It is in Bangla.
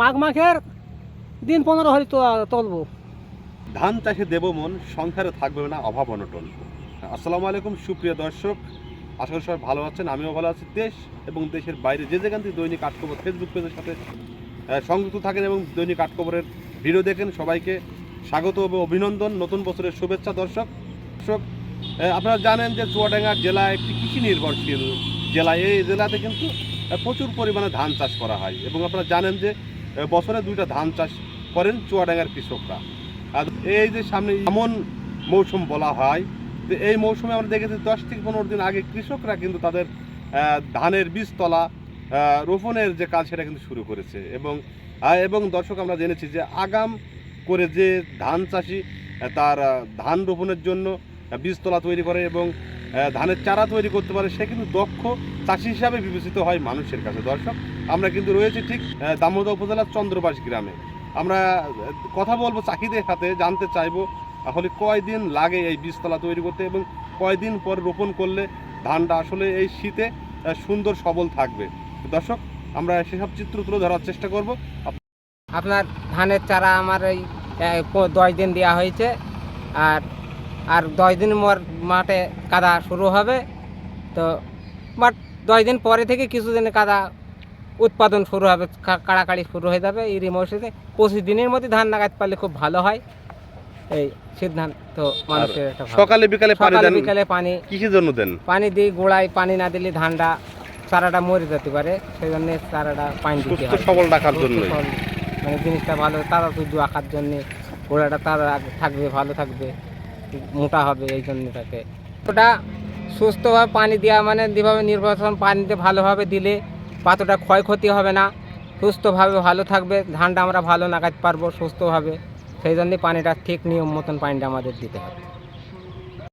মাঘ মাঘের দিন পনেরো তো, তুলবো। ধান চাষে দেব মন, সংসারে থাকবে না, অভাব অনটন। আসসালামু আলাইকুম, সুপ্রিয় দর্শক। আশা করি সবাই ভালো আছেন, আমিও ভালো আছি। দেশ এবং দেশের বাইরে যে যেখান থেকে দৈনিক আটখবর ফেসবুক পেজের সাথে সংযুক্ত থাকেন এবং দৈনিক আটখবরের ভিডিও দেখেন, সবাইকে স্বাগত এবং অভিনন্দন। নতুন বছরের শুভেচ্ছা, দর্শক। দর্শক আপনারা জানেন যে চুয়াডাঙ্গা জেলা একটি কৃষি নির্ভরশীল জেলা। এই জেলাতে কিন্তু প্রচুর পরিমাণে ধান চাষ করা হয় এবং আপনারা জানেন যে বছরে দুইটা ধান চাষ করেন চুয়াডাঙ্গার কৃষকরা। আর এই যে সামনে এমন মৌসুম বলা হয় তো এই মৌসুমে আমরা দেখেছি দশ থেকে পনেরো দিন আগে কৃষকরা কিন্তু তাদের ধানের বীজতলা রোপণের যে কাজ সেটা কিন্তু শুরু করেছে। এবং এবং দর্শক আমরা জেনেছি যে আগাম করে যে ধান চাষি তার ধান রোপণের জন্য বীজতলা তৈরি করে এবং ধানের চারা তৈরি করতে পারে, সে কিন্তু দক্ষ চাষি হিসাবে বিবেচিত হয় মানুষের কাছে। দর্শক, আমরা কিন্তু রয়েছি ঠিক দামোদর উপজেলার চন্দ্রবাস গ্রামে। আমরা কথা বলব চাষিদের সাথে, জানতে চাইব আসলে কয়দিন লাগে এই বীজতলা তৈরি করতে এবং কয়দিন পর রোপণ করলে ধানটা আসলে এই শীতে সুন্দর সবল থাকবে। দর্শক, আমরা সেসব চিত্র তুলে ধরার চেষ্টা করব। আপনার ধানের চারা আমার এই দশ দিন দেওয়া হয়েছে, আর আর দশ দিন মর মাঠে কাদা শুরু হবে। তো বাট দশ দিন পরে থেকে কিছুদিনে কাদা উৎপাদন শুরু হবে কাড়াকাড়ি শুরু হয়ে যাবে এই মৌসুমে পঁচিশ দিনের মধ্যে ধান লাগাতে পারলে খুব ভালো হয়। এই সিদ্ধান্ত মানুষের একটা সকালে বিকালে সকালে বিকালে পানি। কিসের জন্য দেন? পানি দিই গোড়ায় পানি না দিলে ধানটা চারাটা মরে যেতে পারে। সেই জন্য চারাটা পানি দিতে হয়। সবল রাখার জন্য মানে জিনিসটা ভালো তারা তুজু আঁকার জন্যে গোড়াটা তারা থাকবে ভালো থাকবে। মোটা হবে এই জন্য তাকে ওটা সুস্থভাবে পানি দেওয়া মানে যেভাবে নির্বাচন পানিতে ভালোভাবে দিলে পাতাটা ক্ষয়ক্ষতি হবে না। সুস্থভাবে ভালো থাকবে, ধানটা আমরা ভালো নাগাতে পারব সুস্থভাবে। সেই জন্যে পানিটা ঠিক নিয়ম মতন পানিটা আমাদের দিতে হবে।